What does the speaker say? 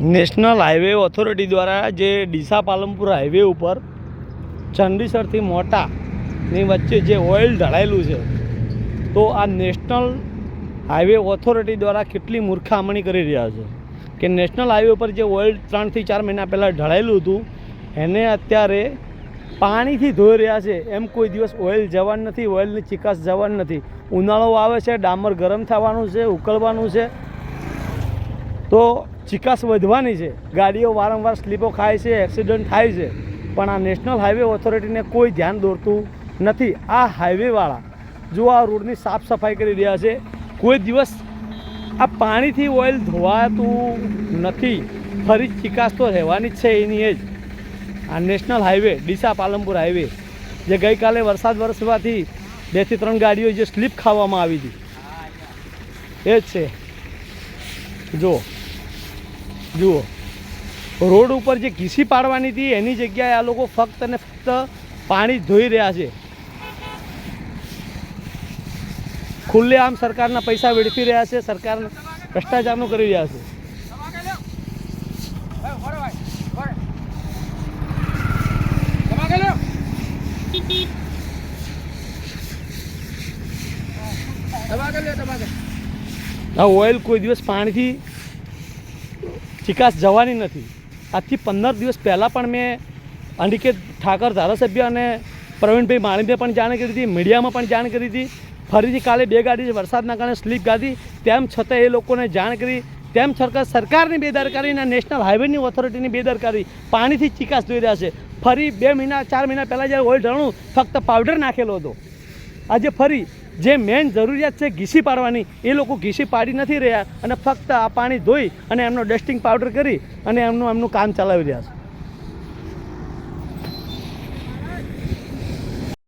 National highway authority દ્વારા જે Deesa Palanpur highway ઉપર ચંડીસરથી મોટાની વચ્ચે જે ઓઇલ ઢળાયેલું છે, તો આ નેશનલ હાઈવે ઓથોરિટી દ્વારા કેટલી મૂર્ખામણી કરી રહ્યા છે? કે નેશનલ હાઈવે ઉપર જે ઓઇલ ત્રણથી ચાર મહિના પહેલાં ઢળાયેલું હતું, એને અત્યારે પાણીથી ધોઈ રહ્યા છે. એમ કોઈ દિવસ ઓઇલ જવાનું નથી, ઓઇલની ચિકાસ જવાની નથી. ઉનાળો આવે છે, ડામર ગરમ થવાનું છે, ઉકળવાનું છે. તો ચિકાસ વધવાની છે. ગાડીઓ વારંવાર સ્લીપો ખાય છે, એક્સિડન્ટ થાય છે. પણ આ નેશનલ હાઈવે ઓથોરિટીને કોઈ ધ્યાન દોરતું નથી. આ હાઈવેવાળા જો આ રોડની સાફ સફાઈ કરી રહ્યા છે, કોઈ દિવસ આ પાણીથી ઓઇલ ધોવાતું નથી. ફરી ચિકાસ તો રહેવાની જ છે એની એ જ. આ national highway Deesa Palanpur highway જે ગઈકાલે વરસાદ વરસવાથી બેથી ત્રણ ગાડીઓ જે સ્લીપ ખાવામાં આવી હતી. એ જ છે. જુઓ જુઓ. રોડ ઉપર જે ઘીસી પાડવાની હતી, એની જગ્યાએ આ લોકો ફક્ત અને ફક્ત પાણી ધોઈ રહ્યા છે. ખુલ્લે આમ સરકારના પૈસા વેડફી રહ્યા છે, સરકાર ભ્રષ્ટાચારનું કરી રહ્યા છે. આ ઓઇલ કોઈ દિવસ પાણીથી ચિકાસ જવાની નથી. આજથી પંદર દિવસ પહેલાં પણ મેં અનિકેત ઠાકર ધારાસભ્ય અને પ્રવીણભાઈ માણીભાઈ પણ જાણ કરી હતી, મીડિયામાં પણ જાણ કરી હતી. ફરીથી કાલે બે ગાડી વરસાદના કારણે સ્લીપ ગાધી. તેમ છતાં એ લોકોને જાણ કરી. તેમ છતાં સરકારની બેદરકારી અને નેશનલ હાઈવેની ઓથોરિટીની બેદરકારી પાણીથી ચિકાસ જોઈ રહ્યા છે. ફરી બે મહિના, ચાર મહિના પહેલાં જ્યારે ઓઇલ ઢળણું ફક્ત પાવડર નાખેલો હતો. આજે ફરી જે મેઇન જરૂરિયાત છે ઘીસી પાડવાની, એ લોકો ઘીસી પાડી નથી રહ્યા અને ફક્ત આ પાણી ધોઈ અને એમનો ડસ્ટિંગ પાવડર કરી અને એમનું એમનું કામ ચલાવી રહ્યા છે.